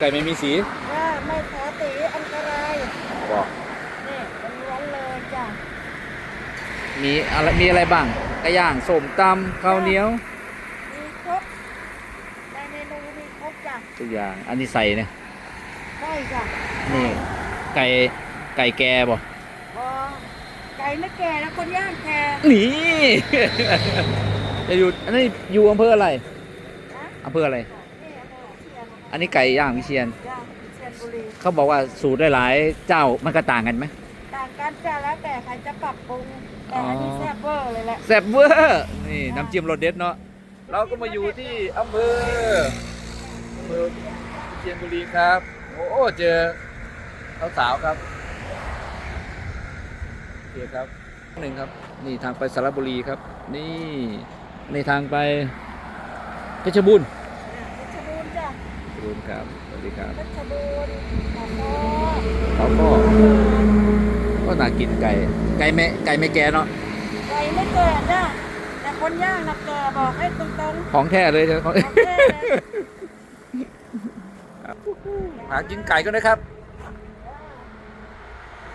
ไก่ไม่มีสีว่าไม่ขอตีอันตรายบอกนี่ล้วนๆเลยจ้ะมีอะไรมีอะไรบ้างไก่ย่างส้มตำข้าวเหนียวมีครบในเมนูมีครบจ้ะทุกอย่างอันนี้ใส่เนี่ยได้จ้ะนี่ไก่ไก่แก่บ่พอไก่ไม่แก่แล้วคนย่างแก่นี่ จะอยู่อันนี้อยู่อำเภออะไรนะอำเภออะไร อันนี้ไก่ย่างวิเชียนจ้ะเชียงบุรีเขาบอกว่าสูตรหลายๆเจ้ามันก็ต่างกันไหมต่างกันจ้ะแล้วแต่ใครจะปรับปรุงแต่อันนี้อ๋อแซ่บเวอร์เลยแหละแซ่บเวอร์นี่น้ำจิ้มรสเด็ดเนาะเราก็มาอยู่ที่อำเภออำเภอวิเชียรบุรีครับ โอ้เจอสาวๆครับโอเคครับหนึ่งครับนี่ทางไปสระบุรีครับ นี่ในทางไปเพชรบูรณ์ บูรณ์ครับ สวัสดีครับเพชรบูรณ์ขอโทษเขาก็ก็น่ากินไก่ ไก่แม่ไก่ไม่แก่เนาะ ไก่ไม่แก่จ้ะแต่คนย่างน่ะแก่บอกให้ตรงๆ ของแท้เลยใช่ไหมของแท้เลยหากินไก่ก็ได้ครับ